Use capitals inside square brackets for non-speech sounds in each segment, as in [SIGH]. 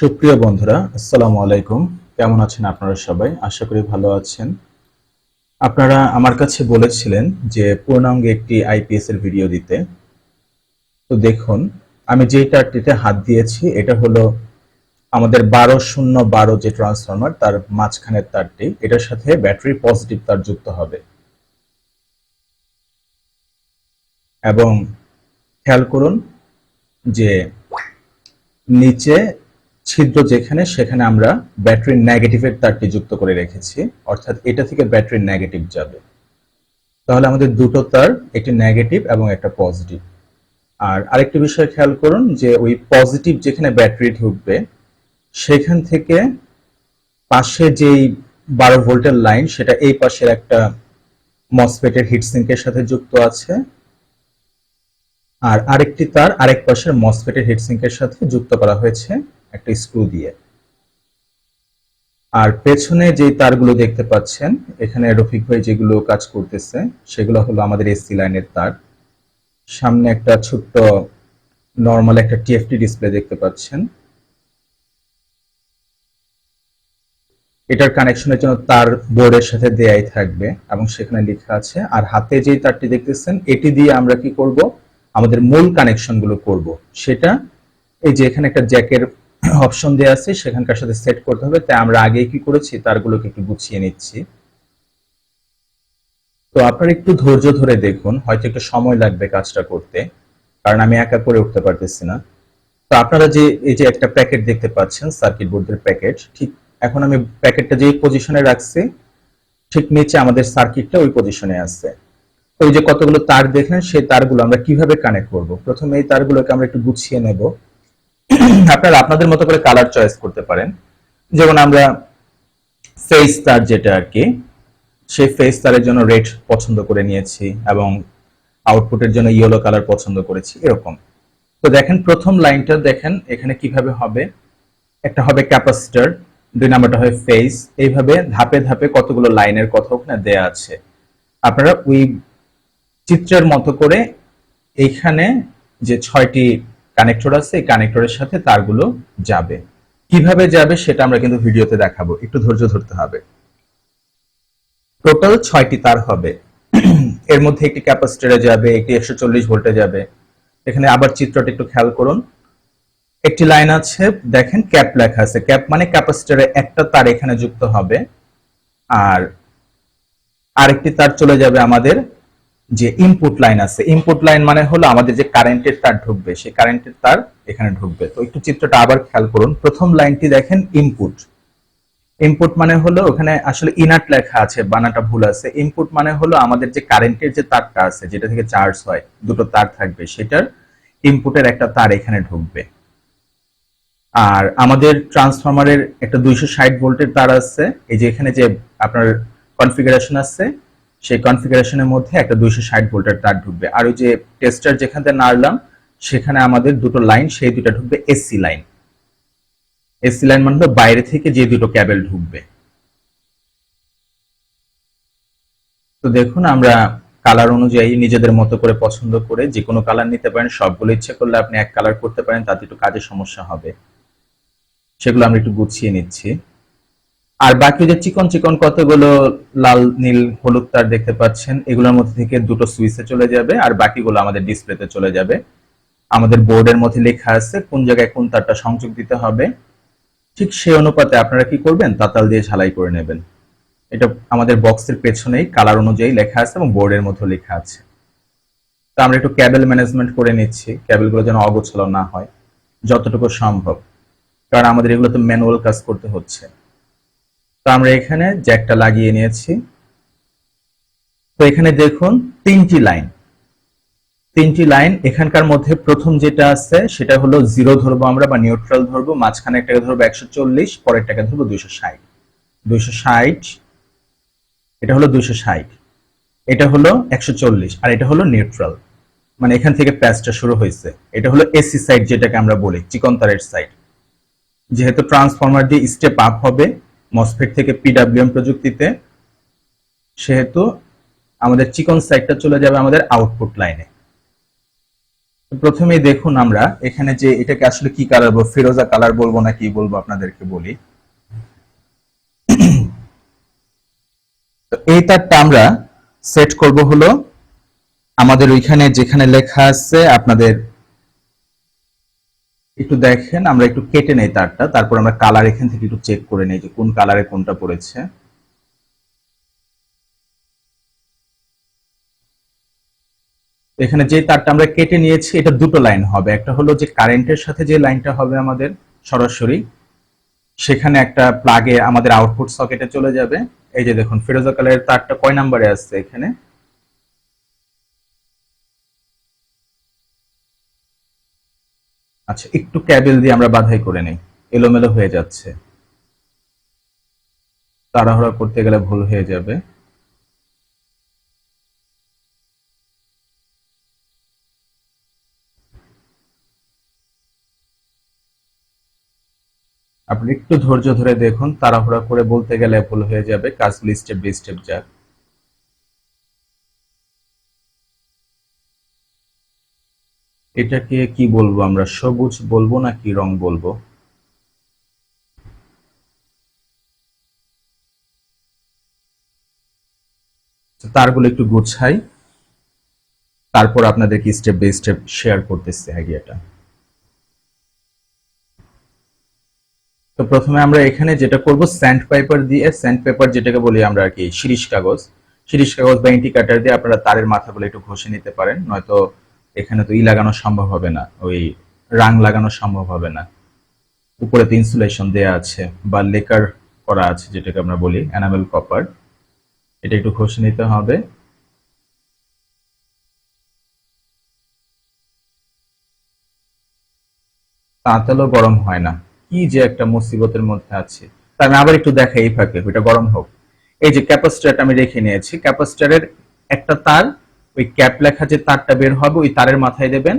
সুপ্রিয় বন্ধুরা, আসসালামু আলাইকুম। কেমন আছেন আপনারা সবাই? আশা করি ভালো আছেন। আপনারা আমার কাছে বলেছিলেন যে পূর্ণাঙ্গ একটি আইপিএস এর ভিডিও দিতে। তো দেখুন, আমি যে তারটিতে হাত দিয়েছি, এটা হলো আমাদের বারো শূন্য বারো যে ট্রান্সফরমার, তার মাঝখানের তারটি এটার সাথে ব্যাটারি পজিটিভ তার যুক্ত হবে। এবং খেয়াল করুন যে নিচে ছিদ্র যেখানে, সেখানে আমরা ব্যাটারির নেগেটিভের তারটি যুক্ত করে রেখেছি। অর্থাৎ এটা থেকে ব্যাটারির নেগেটিভ যাবে। তাহলে আমাদের দুটো তার, একটি নেগেটিভ এবং একটা পজিটিভ আর আরেকটি বিষয় খেয়াল করুন যে ওই পজিটিভ যেখানে ব্যাটারি ঢুকবে, সেখান থেকে পাশে যেই বারো ভোল্টের লাইন সেটা এই পাশের একটা মসফেটের হিটসিঙ্কের সাথে যুক্ত আছে। আর আরেকটি তার আরেক পাশের মসফেটের হিটসিঙ্কের সাথে যুক্ত করা হয়েছে। একটা স্ক্রু দিয়ে। আর পেছনে যে তারগুলো দেখতে পাচ্ছেন, এখানে রফিক ভাই যেগুলো কাজ করতেছে, সেগুলো হলো আমাদের এসি লাইনের তার। সামনে একটা ছোট্ট নর্মাল একটা টিএফটি ডিসপ্লে দেখতে পাচ্ছেন। এটার কানেকশনের জন্য তার বোর্ডের সাথে দেয়াই থাকবে এবং সেখানে লেখা আছে, আর হাতে যে তারটি দেখতেছেন, এটি দিয়ে আমরা কি করব? আমাদের মূল কানেকশনগুলো করব। সেটা এই যে এখানে একটা জ্যাকের অপশন দেওয়া আছে, সেখানকার সাথে সেট করতে হবে। তাই আমরা আগে কি করেছি, তারগুলোকে একটু গুছিয়ে নিচ্ছি। তো আপনারা একটু ধৈর্য ধরে দেখুন, হয়তো একটু সময় লাগবে কাজটা করতে, কারণ আমি একা করে উঠতে পারতেছি না। তো আপনারা যে, এই যে একটা প্যাকেট দেখতে পাচ্ছেন সার্কিট বোর্ডের প্যাকেট ঠিক এখন আমি প্যাকেটটা যে পজিশনে রাখছি, ঠিক নিচে আমাদের সার্কিটটা ওই পজিশনে আছে। ওই যে কতগুলো তার দেখলেন, সেই তারগুলো আমরা কীভাবে কানেক্ট করব? প্রথমে এই তারগুলোকে আমরা একটু গুছিয়ে নেব। আপনারা আপনাদের মতো করে কালার চয়েস করতে পারেন। যেমন আমরা ফেস তার যেটা আর কি, সেই ফেস তারের জন্য রেড পছন্দ করে নিয়েছি এবং আউটপুটের জন্য ইয়েলো কালার পছন্দ করেছি, এরকম। তো দেখেন, প্রথম লাইনটা দেখেন, এখানে কীভাবে হবে। একটা হবে ক্যাপাসিটার দুই নাম্বারটা হয় ফেস এইভাবে ধাপে ধাপে কতগুলো লাইনের কথা ওখানে দেয়া আছে। আপনারা ওই চিত্রের মতো করে এইখানে যে ছয়টি কানেক্টর আছে, এই কানেক্টরের সাথে তারগুলো যাবে। কীভাবে যাবে সেটা আমরা কিন্তু ভিডিওতে দেখাবো। একটু ধৈর্য ধরতে হবে। টোটাল ছয়টি তার হবে। এর মধ্যে একটি ক্যাপাসিটরে যাবে, একটি একশো চল্লিশ ভোল্টে যাবে। এখানে আবার চিত্রটা একটু খেয়াল করুন। একটি লাইন আছে, দেখেন ক্যাপ লেখা আছে। ক্যাপ মানে ক্যাপাসিটরে একটা তার এখানে যুক্ত হবে। আর আরেকটি তার চলে যাবে আমাদের যে ইনপুট লাইন আছে ইনপুট লাইন মানে হলো আমাদের যে কারেন্টের তার ঢুকবে, সেই কারেন্টের তার এখানে ঢুকবে। তো একটু চিত্রটা আবার খেয়াল করুন, প্রথম লাইনটি দেখেন ইনপুট ইনপুট মানে হলো ওখানে আসলে ইনাট লেখা আছে, বানাটা ভুল আছে। ইনপুট মানে হলো আমাদের যে কারেন্টের যে তারটা আছে, যেটা থেকে চার্জ হয়, দুটো তার থাকবে, সেটার ইনপুটের একটা তার এখানে ঢুকবে। আর আমাদের ট্রান্সফরমারের একটা দুইশো ষাট ভোল্টের তার আছে, এই যে এখানে যে আপনার কনফিগারেশন আছে সেই কনফিগারেশনের মধ্যে একটা দুইশো ষাট ভোল্টের তার ঢুকবে। আর ওই যে টেস্টার যেখান থেকে নাড়লাম, সেখানে আমাদের দুটো লাইন সেই দুটো ঢুকবে এসি লাইন এসি লাইন মানে বাইরে থেকে যে দুটো ক্যাবেল ঢুকবে। তো দেখুন, আমরা কালার অনুযায়ী নিজেদের মতো করে পছন্দ করে যে কোনো কালার নিতে পারেন, সবগুলো ইচ্ছে করলে আপনি এক কালার করতে পারেন, তাতে একটু কাজের সমস্যা হবে। সেগুলো আমরা একটু গুছিয়ে নিচ্ছি। আর বাকি যে চিকন চিকন কতগুলো লাল, নীল, হলুদ তার দেখতে পাচ্ছেন, এগুলোর মধ্যে থেকে দুটো সুইচে চলে যাবে আর বাকিগুলো আমাদের ডিসপ্লেতে চলে যাবে। আমাদের বোর্ডের মধ্যে লেখা আছে কোন জায়গায় কোন তারটা সংযোগ দিতে হবে। ঠিক সেই অনুপাতে আপনারা কি করবেন? তাতাল দিয়ে ঝালাই করে নেবেন। এটা আমাদের বক্সের পেছনেই কালার অনুযায়ী লেখা আছে এবং বোর্ডের মধ্যে লেখা আছে। তো আমরা একটু ক্যাবেল ম্যানেজমেন্ট করে নিচ্ছি ক্যাবেলগুলো যেন অগোছালো না হয়, যতটুকু সম্ভব। কারণ আমাদের এগুলো তো ম্যানুয়াল কাজ করতে হচ্ছে। তো আমরা এখানে জ্যাকটা লাগিয়ে নিয়েছি। তো এখানে দেখুন, তিনটি লাইন। তিনটি লাইন এখানকার মধ্যে প্রথম যেটা আছে, সেটা হলো জিরো ধরবো আমরা বা নিউট্রাল ধরবো, মাঝখানে একটাকে ধরবো একশো চল্লিশ, পরেরটাকে ধরবো দুইশো ষাট। দুইশো ষাট, এটা হলো দুইশো ষাট। এটা হলো একশো চল্লিশ আর এটা হলো নিউট্রাল। মানে এখান থেকে প্যাচটা শুরু হয়েছে। এটা হলো এসি সাইড যেটাকে আমরা বলি, চিকন তারের সাইড। যেহেতু ট্রান্সফরমার দিয়ে স্টেপ আপ হবে মসফেট থেকে পিডাব্লিউএম প্রযুক্তিতে, সেহেতু আমাদের চিকন সাইডটা চলে যাবে আমাদের আউটপুট লাইনে প্রথমেই দেখুন আমরা এখানে যে এটাকে আসলে কি কালার বলব, ফিরোজা কালার বলব না কি বলব আপনাদেরকে বলি। এই তারটা আমরা সেট করব হলো আমাদের ওইখানে যেখানে লেখা আছে আপনাদের একটু দেখেন, আমরা একটু কেটে নেই তারটা। তারপর আমরা কালার এখান থেকে একটু চেক করে নেই যে কোন কালারে কোনটা পড়েছে। এখানে যে তারটা আমরা কেটে নিয়েছি, এটা দুটো লাইন হবে। একটা হলো যে কারেন্টের সাথে যে লাইনটা হবে আমাদের, সরাসরি, সেখানে একটা প্লাগে আমাদের আউটপুট সকেটে চলে যাবে। এই যে দেখুন ফিরোজা কালারের তারটা কয় নাম্বারে আসছে এখানে? আচ্ছা একটু ক্যাবেল দিয়ে আমরা বাধাই করে নেই। এলোমেলো হয়ে যাচ্ছে। তাড়াহুড়া করতে গেলে ভুল হয়ে যাবে। আপনি একটু ধৈর্য ধরে দেখুন, তাড়াহুড়া করে বলতে গেলে ভুল হয়ে যাবে। কাজগুলি স্টেপ বাই স্টেপ যাক। এটাকে কি বলব আমরা? সবুজ বলব না কি রং বলব? তারগুলো একটু গুছাই। তারপর আপনাদেরকে স্টেপ বাই স্টেপ শেয়ার করতেছি আইডিয়াটা তো প্রথমে আমরা এখানে যেটা করব স্যান্ড পেপার দিয়ে স্যান্ড পেপার যেটাকে বলি আমরা আর কি শিরিশ কাগজ। শিরিশ কাগজ বা ইন্টি কাটার দিয়ে আপনারা তারের মাথাগুলো একটু ঘষে নিতে পারেন, নয়তো এখানে তো ই লাগানো সম্ভব হবে না, ওই রাং লাগানো সম্ভব হবে না। উপরে তো ইনসুলেশন দেয়া আছে বা লেকার করা আছে যেটাকে আমরা বলি এনামেল কপার এটা একটু ঘষে নিতে হবে। তাঁতেলও গরম হয় না। কি যে একটা মুসিবতের মধ্যে আছে। তা আমি আবার একটু দেখাই এই ফাঁকে, ওইটা গরম হোক। এই যে ক্যাপাসিটারটা আমি রেখে নিয়েছি, ক্যাপাসিটারের একটা তার ওই ক্যাপ লেখা যে তারটা বের হবে, ওই তারের মাথায় দেবেন।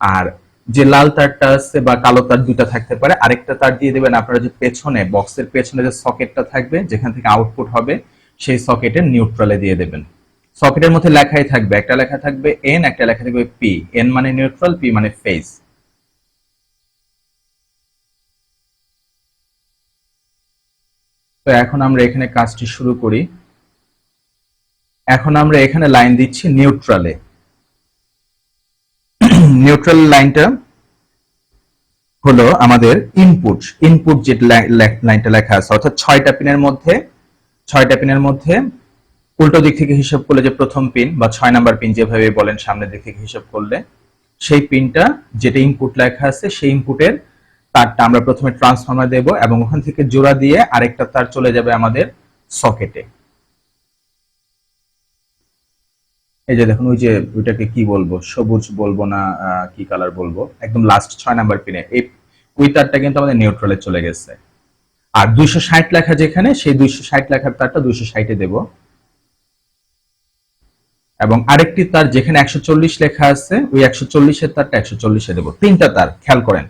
আর যে লাল তারটা আছে বা কালো তার দুটা থাকতে পারে, আরেকটা তার দিয়ে দেবেন আপনারা যে পেছনে, বক্সের পেছনে যে সকেটটা থাকবে, যেখান থেকে আউটপুট হবে, সেই সকেটের নিউট্রালে দিয়ে দেবেন। সকেটের মধ্যে লেখাই থাকবে, একটা লেখা থাকবে এন একটা লেখা থাকবে পি এন মানে নিউট্রাল পি মানে ফেজ তো এখন আমরা এখানে কাজটি শুরু করি। এখন আমরা এখানে লাইন দিচ্ছি নিউট্রালে নিউট্রাল লাইনটা হলো আমাদের ইনপুট ইনপুট যে লাইনটা লেখা আছে, অর্থাৎ ছয়টা পিনের মধ্যে, ছয়টা পিনের মধ্যে উল্টো দিক থেকে হিসাব করলে যে প্রথম পিন বা ছয় নাম্বার পিন যেভাবে বলেন সামনের দিক থেকে হিসাব করলে, সেই পিনটা যেটা ইনপুট লেখা আছে, সেই ইনপুটের তারটা আমরা প্রথমে ট্রান্সফর্মার দেব এবং ওখান থেকে জোড়া দিয়ে আরেকটা তার চলে যাবে আমাদের সকেটে এই যে দেখুন, ওই যে ওইটাকে কি বলব? সবুজ বলব না কি কালার বলব? একদম লাস্ট ছয় নাম্বার পিনে এই ওই তারটা কিন্তু আমাদের নিউট্রালে চলে গেছে। আর দুইশো ষাট লেখা যেখানে, সেই দুইশো ষাট লেখার তারটা দুইশো ষাটে দেব। এবং আরেকটি তার যেখানে একশো চল্লিশ লেখা আছে, ওই একশো চল্লিশের তারটা একশো চল্লিশে দেবো। তিনটা তার, খেয়াল করেন।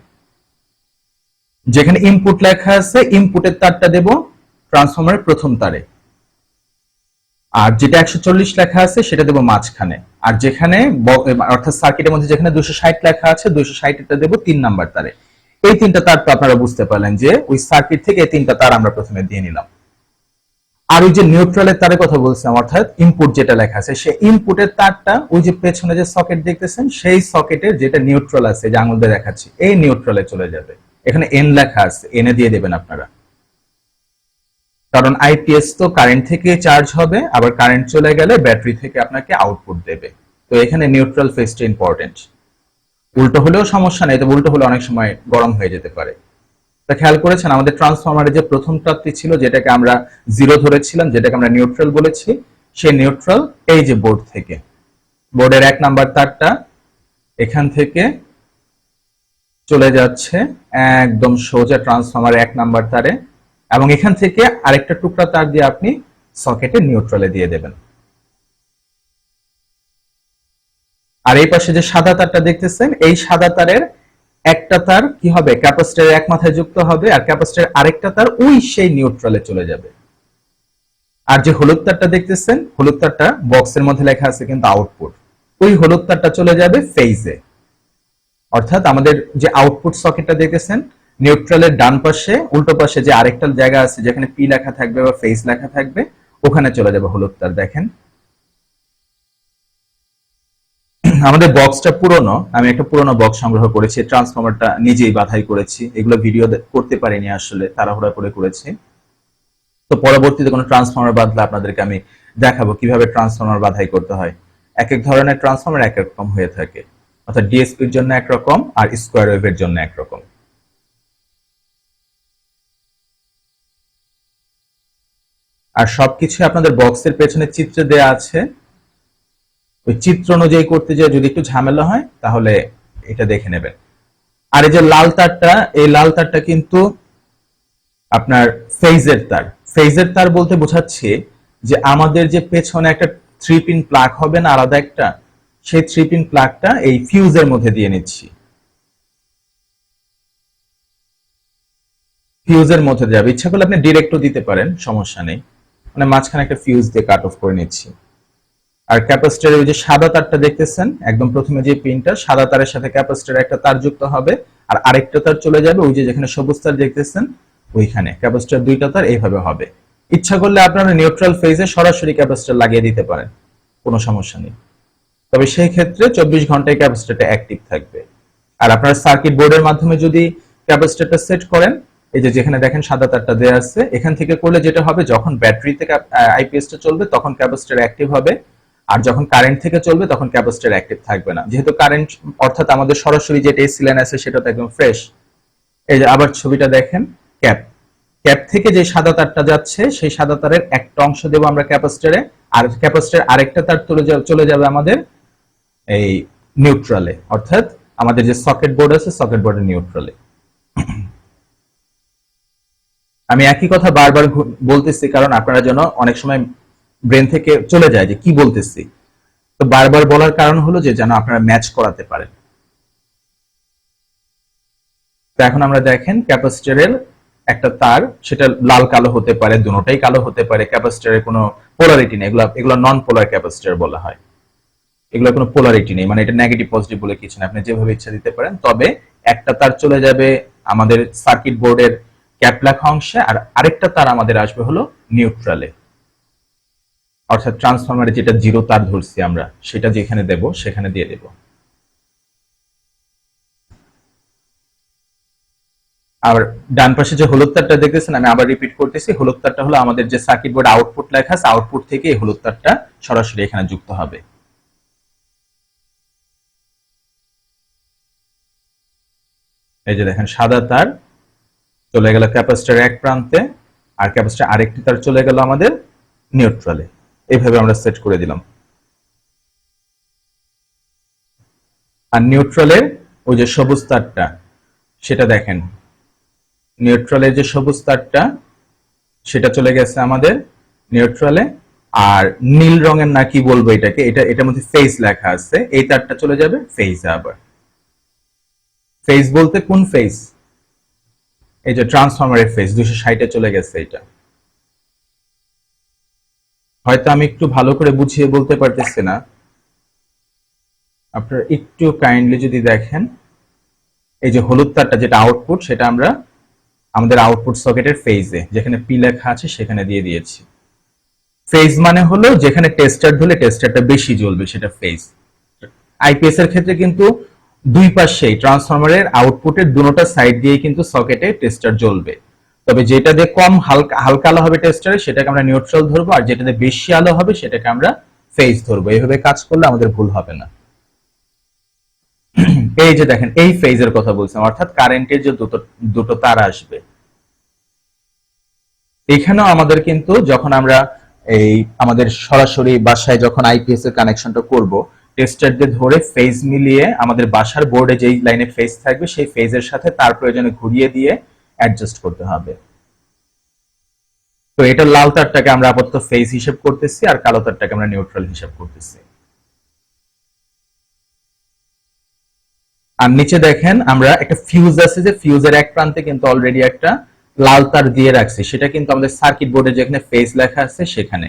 যেখানে ইনপুট লেখা আছে ইনপুটের তারটা দেব ট্রান্সফরমারের প্রথম তারে। আর যেটা একশো চল্লিশ লেখা আছে, সেটা দেবো মাঝখানে। আর যেখানে অর্থাৎ সার্কিটের মধ্যে যেখানে দুশো ষাট লেখা আছে, দুশো ষাটটা দেবো তিন নাম্বার তারে। এই তিনটা তার তো আপনারা বুঝতে পারলেন যে, ওই সার্কিট থেকে এই তিনটা তার আমরা প্রথমে দিয়ে নিলাম। আর ওই যে নিউট্রালের তারের কথা বলছিলাম, অর্থাৎ ইনপুট যেটা লেখা আছে, সে ইনপুটের তারটা ওই যে পেছনে যে সকেট দেখতেছেন, সেই সকেটের যেটা নিউট্রাল আছে, যে আঙুল দিয়ে দেখাচ্ছি, এই নিউট্রালে চলে যাবে। এখানে এন লেখা আছে এনে দিয়ে দেবেন আপনারা। কারণ আইপিএস তো কারেন্ট থেকে চার্জ হবে, আবার কারেন্ট চলে গেলে ব্যাটারি থেকে আপনাকে আউটপুট দেবে। তো এখানে নিউট্রাল ফেসটা ইম্পর্টেন্ট উল্টো হলেও সমস্যা নেই, তবে উল্টো হলে অনেক সময় গরম হয়ে যেতে পারে। তা খেয়াল করেছেন, আমাদের ট্রান্সফরমারের যে প্রথম তারটি ছিল, যেটাকে আমরা জিরো ধরেছিলাম, যেটাকে আমরা নিউট্রাল বলেছি, সেই নিউট্রাল এই যে বোর্ড থেকে। বোর্ডের এক নাম্বার তারটা এখান থেকে চলে যাচ্ছে, একদম সোজা ট্রান্সফরমার এক নাম্বার তারে। এবং এখান থেকে আরেকটা টুকরা তার দিয়ে আপনি সকেটে নিউট্রালে দিয়ে দেবেন। আর এই পাশে যে সাদা তারটা দেখতেছেন, এই সাদা তারের একটা তার কি হবে? ক্যাপাসিটরের এক মাথায় যুক্ত হবে আর ক্যাপাসিটরের আরেকটা তার ওই সেই নিউট্রালে চলে যাবে। আর যে হলুদ তারটা দেখতেছেন, হলুদ তারটা বক্সের মধ্যে লেখা আছে কিন্তু আউটপুট। ওই হলুদ তারটা চলে যাবে ফেজে অর্থাৎ আমাদের যে আউটপুট সকেটটা দেখেছেন নিউট্রালের ডান পাশে, উল্টো পাশে যে আরেকটা জায়গা আছে যেখানে পি লেখা থাকবে বা ফেস লেখা থাকবে, ওখানে চলে যাবে হলুদ তার দেখেন। আমাদের বক্সটা পুরনো, আমি একটা পুরনো বক্স সংগ্রহ করেছি ট্রান্সফরমারটা নিজেই বাধাই করেছি। এগুলো ভিডিও করতে পারিনি আসলে, তাড়াহুড়া করে করেছি। তো পরবর্তীতে কোনো ট্রান্সফর্মার বাঁধলে আপনাদেরকে আমি দেখাবো কীভাবে ট্রান্সফর্মার বাধাই করতে হয়। এক এক ধরনের ট্রান্সফর্মার এক এক রকম হয়ে থাকে। অর্থাৎ ডিএসপির জন্য একরকম আর স্কোয়ার ওয়েভের জন্য একরকম আর সবকিছু আপনাদের বক্সের পেছনে চিত্র দেয়া আছে। ওই চিত্র অনুযায়ী করতে যে যদি একটু ঝামেলা হয়, তাহলে এটা দেখে নেবেন। আর এই যে লাল তারটা, এই লাল তারটা কিন্তু আপনার ফেজের তার। ফেজের তার বলতে বোঝাচ্ছে যে আমাদের যে পেছনে একটা থ্রি পিন প্লাগ হবে না, আলাদা একটা, সেই থ্রি পিন প্লাগটা এই ফিউজের মধ্যে দিয়ে নিচ্ছি। ফিউজের মধ্যে যাবে ইচ্ছা করলে আপনি ডিরেক্টও দিতে পারেন, সমস্যা নেই। মানে মাঝখানে একটা ফিউজ দিয়ে কাট অফ করে নিচ্ছি। আর ক্যাপাসিটরের ওই যে সাদা তারটা দেখতেছেন, একদম প্রথমে যে পিনটা সাদা তারের সাথে ক্যাপাসিটরের একটা তার যুক্ত হবে, আর আরেকটা তার চলে যাবে ওই যে যেখানে সবুজ তার দেখতেছেন, ওইখানে। ক্যাপাসিটর দুইটা তার এইভাবে হবে। ইচ্ছা করলে আপনারা নিউট্রাল ফেজে সরাসরি ক্যাপাসিটর লাগিয়ে দিতে পারেন, কোনো সমস্যা নেই। তবে সেই ক্ষেত্রে চব্বিশ ঘন্টায় ক্যাপাসিটরটা অ্যাক্টিভ থাকবে। আর আপনার সার্কিট বোর্ডের মাধ্যমে যদি ক্যাপাসিটরটা সেট করেন এই যে যেখানে দেখেন সাদা তারটা দেওয়া আছে, এখান থেকে করলে যেটা হবে, যখন ব্যাটারি থেকে আইপিএসটা চলবে, তখন ক্যাপাসিটর অ্যাক্টিভ হবে। আর যখন কারেন্ট থেকে চলবে, তখন ক্যাপাসিটর অ্যাক্টিভ থাকবে না। যেহেতু কারেন্ট অর্থাৎ আমাদের সরাসরি যেটা এসি লাইন আছে সেটা তো একদম ফ্রেশ এই যে আবার ছবিটা দেখেন ক্যাপ ক্যাপ থেকে যে সাদা তারটা যাচ্ছে, সেই সাদা তারের একটা অংশ দেবো আমরা ক্যাপাসিটরে আর ক্যাপাসিটর আরেকটা তার চলে যাবে আমাদের এই নিউট্রালে অর্থাৎ আমাদের যে সকেট বোর্ড আছে সকেট বোর্ডের নিউট্রালে আমি একই কথা বারবার বলতেছি, কারণ আপনারা যেন অনেক সময় ব্রেন থেকে চলে যায় যে কি বলতেছি। তো বারবার বলার কারণ হলো যে যেন আপনারা ম্যাচ করাতে পারেন। তো এখন আমরা দেখেন, ক্যাপাসিটরের একটা তার, সেটা লাল কালো হতে পারে দুটোটাই কালো হতে পারে, ক্যাপাসিটরের কোনো পোলারিটি নেই। এগুলো এগুলো নন পোলার ক্যাপাসিটর বলা হয়। এগুলো কোনো পোলারিটি নেই মানে এটা নেগেটিভ পজিটিভ বলে কিছু না আপনি যেভাবে ইচ্ছা দিতে পারেন, তবে একটা তার চলে যাবে আমাদের সার্কিট বোর্ডের ক্যাপ লেখা অংশে, আর আরেকটা তার আমাদের আসবে হলো নিউট্রালে অর্থাৎ ট্রান্সফরমারে যেটা জিরো তার ধরছি আমরা, সেটা যেখানে দেব, সেখানে দিয়ে দেব। আর ডান পাশে যে হলুদ তারটা দেখতেছেন, আমি আবার রিপিট করতেছি, হলুদ তারটা হলো আমাদের যে সার্কিট বোর্ড আউটপুট লেখা আছে আউটপুট থেকে এই হলুদ তারটা সরাসরি এখানে যুক্ত হবে। এই যে দেখেন, সাদা তার চলে গেল ক্যাপাসিটার এক প্রান্তে, আর ক্যাপাসিটার আরেকটি তার চলে গেল আমাদের নিউট্রালে। এইভাবে আমরা সেট করে দিলাম। আর নিউট্রালের ওই যে সবুজ তারটা, সেটা দেখেন। নিউট্রালের যে সবুজ তারটা, সেটা চলে গেছে আমাদের নিউট্রালে। আর নীল রঙের না কি বলব এটাকে? এটা, এটার মধ্যে ফেজ লেখা আছে। এই তারটা চলে যাবে ফেজে আবার। ফেজ বলতে কোন ফেজ এই যে ট্রান্সফরমারের ফেজ দুশো ষাটে চলে গেছে এটা। হয়তো আমি একটু ভালো করে বুঝিয়ে বলতে পারতেছি না। আপনারা একটু কাইন্ডলি যদি দেখেন, এই যে হলুদ তারটা যেটা আউটপুট সেটা আমরা আমাদের আউটপুট সকেটের ফেজে যেখানে পি লেখা আছে সেখানে দিয়ে দিয়েছি। ফেজ মানে হলো যেখানে টেস্টার ধরলে টেস্টারটা বেশি জ্বলবে সেটা ফেজ আইপিএস এর ক্ষেত্রে কিন্তু দুই পাশেই ট্রান্সফরমারের আউটপুটের দুটোটা সাইড দিয়ে কিন্তু সকেটে টেস্টার জ্বলবে। তবে যেটাতে কম হালকা হালকা আলো হবে টেস্টারে সেটাকে আমরা নিউট্রাল ধরবো, আর যেটাতে বেশি আলো হবে, সেটাকে আমরা ফেজ ধরবো। এইভাবে কাজ করলে আমাদের ভুল হবে না। [CLEARS THROAT] এই যে দেখেন, এই ফেজের কথা বলছিলাম, অর্থাৎ কারেন্টের যে দুটো দুটো তার আসবে। এখানেও আমাদের কিন্তু যখন আমরা এই, আমাদের সরাসরি বাসায় যখন আইপিএস এর কানেকশনটা করব টেস্টার দিয়ে ধরে ফেজ মিলিয়ে আমাদের বাসার বোর্ডে যেই লাইনে ফেজ থাকবে, সেই ফেজের সাথে তার প্রয়োজনে ঘুরিয়ে দিয়ে অ্যাডজাস্ট করতে হবে। তো এটা লাল তারটাকে আমরা আপাতত ফেজ হিসেব করতেছি আর কালো তারটাকে আমরা নিউট্রাল হিসেব করতেছি। আর নিচে দেখেন, আমরা একটা ফিউজ আছে যে ফিউজের এক প্রান্তে কিন্তু অলরেডি একটা লাল তার দিয়ে রাখছি। সেটা কিন্তু আমাদের সার্কিট বোর্ডে যেখানে ফেজ লেখা আছে সেখানে।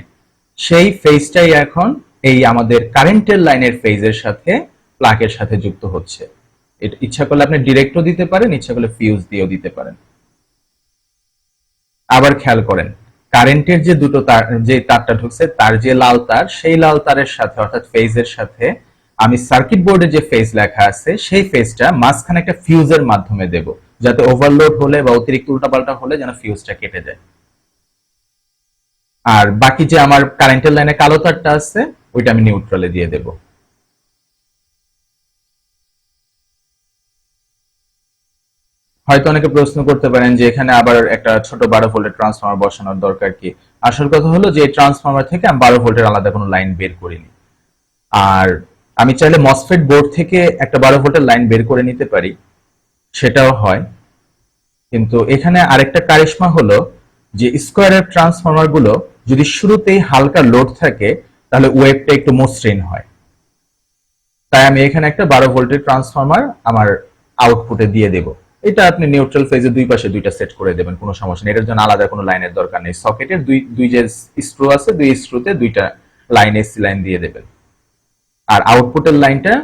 সেই ফেজটাই এখন এই আমাদের কারেন্টের লাইনের ফেজের সাথে প্লাকের সাথে যুক্ত হচ্ছে। এটা ইচ্ছা করলে আপনি ডিরেক্টও দিতে পারেন, ইচ্ছা করলে ফিউজ দিয়েও দিতে পারেন। আবার খেয়াল করেন কারেন্টের যে দুটো তার, যে তারটা ঢুকছে, তার যে লাল তার, সেই লাল তারের সাথে, অর্থাৎ ফেজের সাথে আমি সার্কিট বোর্ডে যে ফেজ লেখা আছে, সেই ফেজটা মাঝখানে একটা ফিউজের মাধ্যমে দেব, যাতে ওভারলোড হলে বা অতিরিক্ত উল্টাপাল্টা হলে যেন ফিউজটা কেটে যায়। আর বাকি যে আমার কারেন্টের লাইনে কালো তারটা আছে ওইটা আমি নিউট্রালে দিয়ে দেব। হয়তো অনেকে প্রশ্ন করতে পারেন যে এখানে আবার একটা ছোট বারো ভোল্টের ট্রান্সফরমার বসানোর দরকার কি? আসল কথা হলো যে ট্রান্সফরমার থেকে আমি বারো ভোল্টের আলাদা কোনো লাইন বের করিনি। আর আমি চাইলে মসফেট বোর্ড থেকে একটা বারো ভোল্টের লাইন বের করে নিতে পারি, সেটাও হয়। কিন্তু এখানে আরেকটা কারিশমা হলো যে স্কোয়ারের ট্রান্সফরমারগুলো যদি শুরুতেই হালকা লোড থাকে তাহলে ওয়েবটা একটু মসৃণ হয়। তাই আমি এখানে একটা বারো ভোল্টের ট্রান্সফরমার আমার আউটপুটে দিয়ে দেব। এটা আপনি নিউট্রাল ফেজে দুই পাশে দুইটা সেট করে দেবেন, কোনো সমস্যা নেই। এটার জন্য আলাদা কোনো লাইনের দরকার নেই। সকেটের দুই দুই যে স্ক্রু আছে, দুই স্ক্রুতে দুইটা লাইন এসি লাইন দিয়ে দেবেন। আর আউটপুটের লাইনটা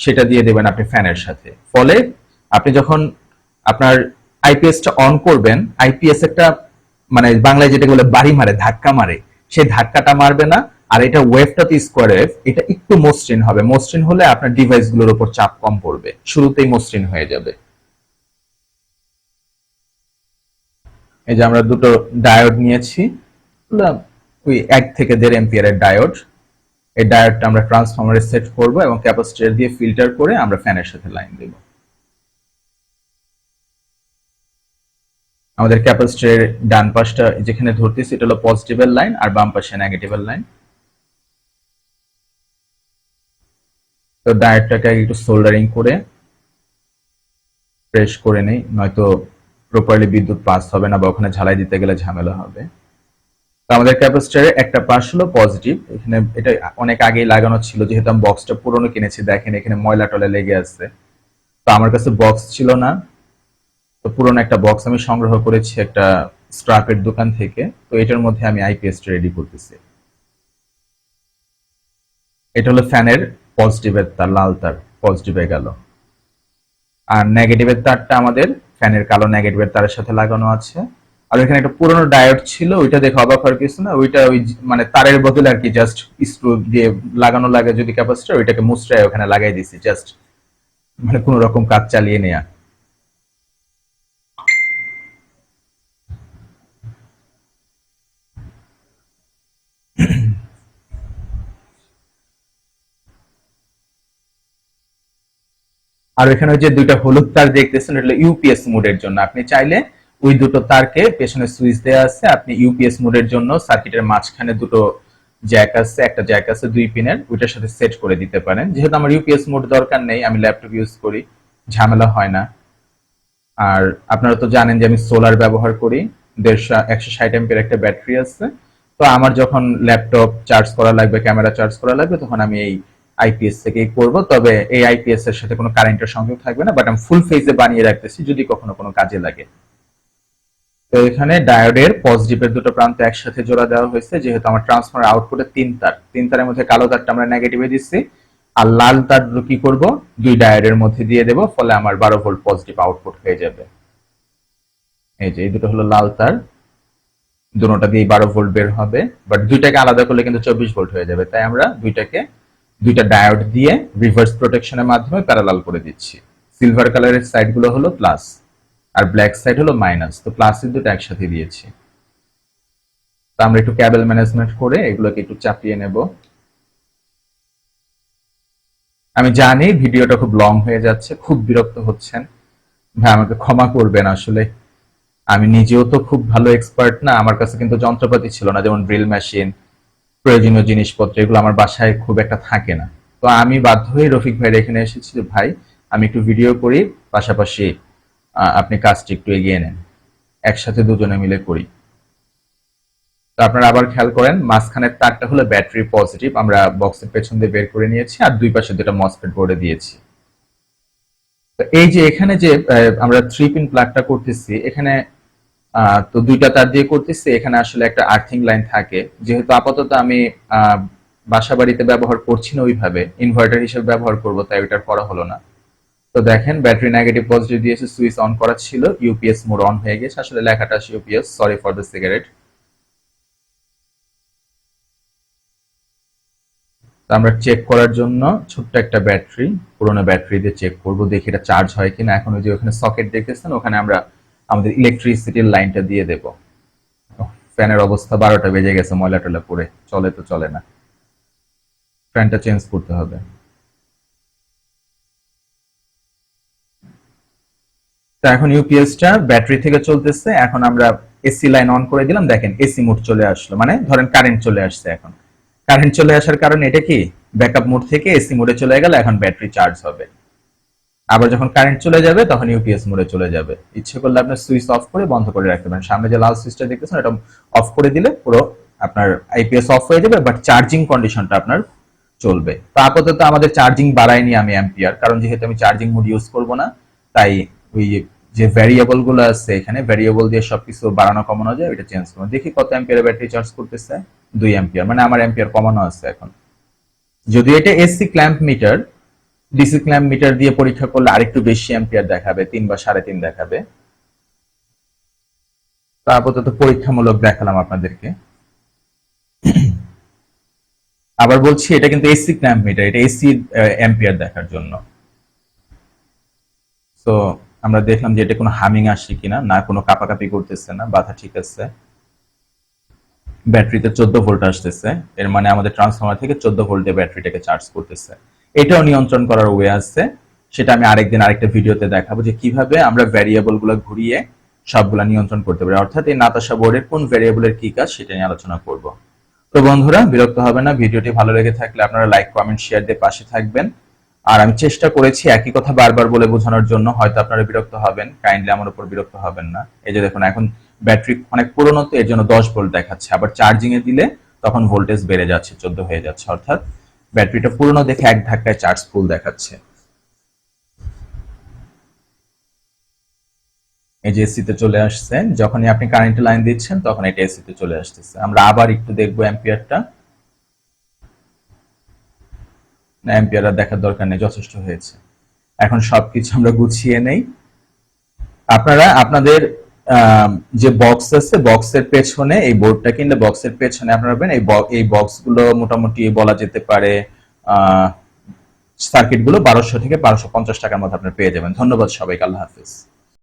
সেটা দিয়ে দেবেন আপনি ফ্যানের সাথে। ফলে আপনি যখন আপনার আইপিএসটা অন করবেন আইপিএস একটা মানে বাংলায় যেটা বলে বাড়ি মারে, ধাক্কা মারে, সেই ধাক্কাটা মারবে না। আর এটা ওয়েভটা তো স্কোয়ার ওয়েভ এটা একটু মসৃণ হবে। মসৃণ হলে আপনার ডিভাইসগুলোর উপর চাপ কম পড়বে। শুরুতেই মসৃণ হয়ে যাবে। এই যে আমরা দুটো ডায়োড নিয়েছি। ওই এক থেকে দেড় এম্পিয়ারের ডায়োড এই ডায়োডটা আমরা ট্রান্সফর্মারে সেট করব এবং ক্যাপাসিটর দিয়ে ফিল্টার করে আমরা ফ্যানের সাথে লাইন দেব। আমাদের ক্যাপাসিটরের ডান পাশটা যেখানে ধরতেছি, এটা হলো পজিটিভের লাইন আর বাম পাশে নেগেটিভের লাইন তো ডায়োডটাকে একটু সোল্ডারিং করে প্রেস করে নেই, নয়তো প্রপারলি বিদ্যুৎ পাস হবে না বা ওখানে ঝালাই দিতে গেলে ঝামেলা হবে। তো আমাদের ক্যাপাসিটরের একটা পাশ হলো পজিটিভ এখানে এটা অনেক আগেই লাগানো ছিল, যেহেতু আমি বক্সটা পুরনো কিনেছি, দেখেন এখানে ময়লা টলা লেগে আছে। তো আমার কাছে বক্স ছিল না, তো পুরনো একটা বক্স আমি সংগ্রহ করেছি একটা স্ক্রাপের দোকান থেকে, তো এটার মধ্যে আমি আইপিএসটা রেডি করতেছি। এটা হলো ফ্যানের পজিটিভের তার, লাল তার পজিটিভে গেল। আর নেগেটিভের তারটা আমাদের ফ্যানের কালো নেগেটিভের তারের সাথে লাগানো আছে। আর এখানে একটা পুরনো ডায়োড ছিল, ওইটা দেখে অবাক হওয়ার কিছু না, ওইটা ওই মানে তারের বদলে আর কি জাস্ট স্ক্রু দিয়ে লাগানো লাগে যদি ক্যাপাসিটার ওইটাকে মুসরায় ওখানে লাগাই দিছি জাস্ট মানে কোনো রকম কাজ চালিয়ে নেয়া। আর এখানে যে দুইটা হলুদ তার দেখতেছেন, এটা ইউপিএস মোডের জন্য। আপনি চাইলে ওই দুটো তারকে পেছনে সুইচ দেওয়া আছে। আপনি ইউপিএস মোডের জন্য সার্কিটের মাঝখানে দুটো জ্যাক আছে, একটা জ্যাক আছে, দুই পিনের ওইটার সাথে সেট করে দিতে পারেন। যেহেতু আমার ইউপিএস মোড দরকার নেই, আমি ল্যাপটপ ইউজ করি, ঝামেলা হয় না। আর আপনারা তো জানেন যে আমি সোলার ব্যবহার করি, দেড়শো, একশো ষাট এমপের একটা ব্যাটারি আছে। তো আমার যখন ল্যাপটপ চার্জ করা লাগবে ক্যামেরা চার্জ করা লাগবে, তখন আমি এই আইপিএস থেকে করব, তবে এই আইপিএস এর সাথে কোনো কারেন্টের সংযোগ থাকবে না বাট আমি ফুল ফেজে বানিয়ে রাখতেছি যদি কখনো কোনো কাজে লাগে। তো এখানে ডায়োডের পজিটিভের দুটো প্রান্ত একসাথে জোড়া দেওয়া হয়েছে, যেহেতু আমার ট্রান্সফার আউটপুটে তিন তার। তিন তারের মধ্যে কালো তারটা আমরা নেগেটিভে দিচ্ছি, আর লাল তার কি করব? দুই ডায়োডের মধ্যে দিয়ে দেব, ফলে আমার বারো ভোল্ট পজিটিভ আউটপুট হয়ে যাবে। এই যে, এই দুটো হলো লাল তার। দুটোটা দিয়ে বারো ভোল্ট বের হবে বাট দুইটাকে আলাদা করলে কিন্তু চব্বিশ ভোল্ট হয়ে যাবে, তাই আমরা দুইটাকে দুইটা ডায়োড দিয়ে রিভার্স প্রোটেকশনের মাধ্যমে প্যারালাল করে দিচ্ছি। সিলভার কালারের সাইডগুলো হলো প্লাস আর ব্ল্যাক সাইড হলো মাইনাস তো প্লাসের দুটো একসাথে দিয়েছি। তো আমরা একটু ক্যাবেল ম্যানেজমেন্ট করে এগুলোকে একটু চাপিয়ে নেব। আমি জানি ভিডিওটা খুব লং হয়ে যাচ্ছে, খুব বিরক্ত হচ্ছেন। ভাই, আমাকে ক্ষমা করবেন আসলে। আমি নিজেও তো খুব ভালো এক্সপার্ট না, আমার কাছে কিন্তু যন্ত্রপাতি ছিল না, যেমন ড্রিল মেশিন প্রয়োজনীয় জিনিসপত্র, এগুলো আমার বাসায় খুব একটা থাকে না। তো আমি বাধ্য হয়ে রফিক ভাইয়ের এখানে এসেছি ভাই, আমি একটু ভিডিও করি, পাশাপাশি আপনি কাজটি একটু এগিয়ে নেন। একসাথে দুজনে মিলে করি। তো আপনারা আবার খেয়াল করেন, মাঝখানের তারটা হলো ব্যাটারি পজিটিভ আমরা বক্সের পেছন দিয়ে বের করে নিয়েছি, আর দুই পাশে দুটা মসফেট বোর্ডে দিয়েছি। এই যে এখানে যে আমরা থ্রি পিন প্লাগটা করতেছি, এখানে তো দুইটা তার দিয়ে করতেছি। এখানে আসলে একটা আর্থিং লাইন থাকে। যেহেতু আপাতত আমি বাসা বাড়িতে ব্যবহার করছি না ওইভাবে। ইনভার্টার হিসেবে ব্যবহার করব, তাই ওইটার করা হলো না। তো দেখেন ব্যাটারি নেগেটিভ পজিটিভ দিয়েছে সুইচ অন করা ছিল। ইউপিএস মোড অন হয়ে গেছে। আসলে লেখাটা UPS sorry for the cigarette আমরা চেক করার জন্য ছোট্ট একটা ব্যাটারি পুরোনো ব্যাটারি দিয়ে চেক করব, দেখি এটা চার্জ হয় কিনা। এখন ওই যে ওখানে সকেট দেখতেছেন, ওখানে আমরা আমাদের ইলেকট্রিসিটির লাইনটা দিয়ে দেব। ফ্যানের অবস্থা বারোটা বেজে গেছে ময়লা টয়লা পড়ে, চলে তো চলে না। ফ্যানটা চেঞ্জ করতে হবে। তো এখন ইউপিএসটা ব্যাটারি থেকে চলতেছে, এখন আমরা এসি লাইন অন করে দিলাম। দেখেন এসি মোড চলে আসলো মানে ধরেন কারেন্ট চলে আসছে এখন। কারেন্ট চলে আসার কারণে এটা কি? ব্যাকআপ মোড থেকে এসি মোডে চলে গেল এখন ব্যাটারি চার্জ হবে। আবার যখন কারেন্ট চলে যাবে, তখন ইউপিএস মোডে চলে যাবে। ইচ্ছে করলে আপনি সুইচ অফ করে বন্ধ করে রাখতে পারেন। সামনে যে লাল সুইচটা দেখতেছেন এটা অফ করে দিলে পুরো আপনার আইপিএস অফ হয়ে যাবে বাট চার্জিং কন্ডিশনটা আপনার চলবে। তো আপাতত আমাদের চার্জিং বাড়ায়নি আমি অ্যাম্পিয়ার কারণ যেহেতু আমি চার্জিং মোড ইউজ করব না, তাই ওই যে ভ্যারিয়েবলগুলো আছে এখানে ভ্যারিয়েবল দিয়ে সবকিছু বাড়ানো কমানো যায় এটা চেঞ্জ করব। দেখি কত অ্যাম্পিয়ার ব্যাটারি চার্জ করতেছে। দুই অ্যাম্পিয়ার মানে আমার অ্যাম্পিয়ার কমানো আছে এখন। যদি এটা AC clamp meter DC clamp meter দিয়ে পরীক্ষা করলে আরেকটু বেশি অ্যাম্পিয়ার দেখাবে, তিন বা সাড়ে তিন দেখাবে। তো আপাতত পরীক্ষামূলক দেখালাম আপনাদেরকে। আবার বলছি, এটা কিন্তু এসি ক্ল্যাম্প মিটার এটা এসি অ্যাম্পিয়ার দেখার জন্য। তো আমরা দেখলাম যে এটা কোনো হামিং আসছে কিনা, না, কোনো কাপাকাপি করতেছে না, বাধা ঠিক আছে। ব্যাটারিতে চোদ্দ ভোল্ট আসতেছে, এর মানে আমাদের ট্রান্সফর্মার থেকে চোদ্দ ভোল্টে ব্যাটারিটাকে চার্জ করতেছে। এটাও নিয়ন্ত্রণ করার ওয়ে আছে। সেটা আমি আরেকদিন আরেকটা ভিডিওতে দেখাবো যে কীভাবে আমরা ভ্যারিয়েবলগুলো ঘুরিয়ে সবগুলা নিয়ন্ত্রণ করতে পারি। অর্থাৎ এই নাতাশা বোর্ডের কোন ভ্যারিয়েবলের কি কাজ সেটা নিয়ে আলোচনা করব। তো বন্ধুরা, বিরক্ত হবে না, ভিডিওটি ভালো লেগে থাকলে আপনারা লাইক কমেন্ট শেয়ার দিয়ে পাশে থাকবেন। আর আমি চেষ্টা করেছি একই কথা বারবার বলে বোঝানোর জন্য, হয়তো আপনারা বিরক্ত হবেন কাইন্ডলি আমার উপর বিরক্ত হবেন না। এই যে দেখুন, এখন ব্যাটারি অনেক পুরনো তো, এর জন্য দশ ভোল্ট দেখাচ্ছে। আবার চার্জিং এ দিলে তখন ভোল্টেজ বেড়ে যাচ্ছে, চোদ্দ হয়ে যাচ্ছে, অর্থাৎ ব্যাটারিটা পুরনো দেখে এক ধাক্কায় চার্জ ফুল দেখাচ্ছে। এই যে এসিতে চলে আসছে যখনই আপনি কারেন্ট লাইন দিচ্ছেন, তখন এটা এসিতে চলে আসতেছে। আমরা আবার একটু দেখব অ্যাম্পিয়ারটা না অ্যাম্পিয়ার আর দেখার দরকার নেই, যথেষ্ট হয়েছে। এখন সবকিছু আমরা গুছিয়ে নেই। আপনারা, আপনাদের যে বক্স আছে বক্সের পেছনে এই বোর্ডটা কিনলে বক্সের পেছনে আপনারা পাবেন, এই বক্সগুলো মোটামুটি বলা যেতে পারে সার্কিটগুলো বারোশো থেকে বারোশো পঞ্চাশ টাকার মধ্যে আপনারা পেয়ে যাবেন। ধন্যবাদ সবাইকে, আল্লাহ হাফিজ।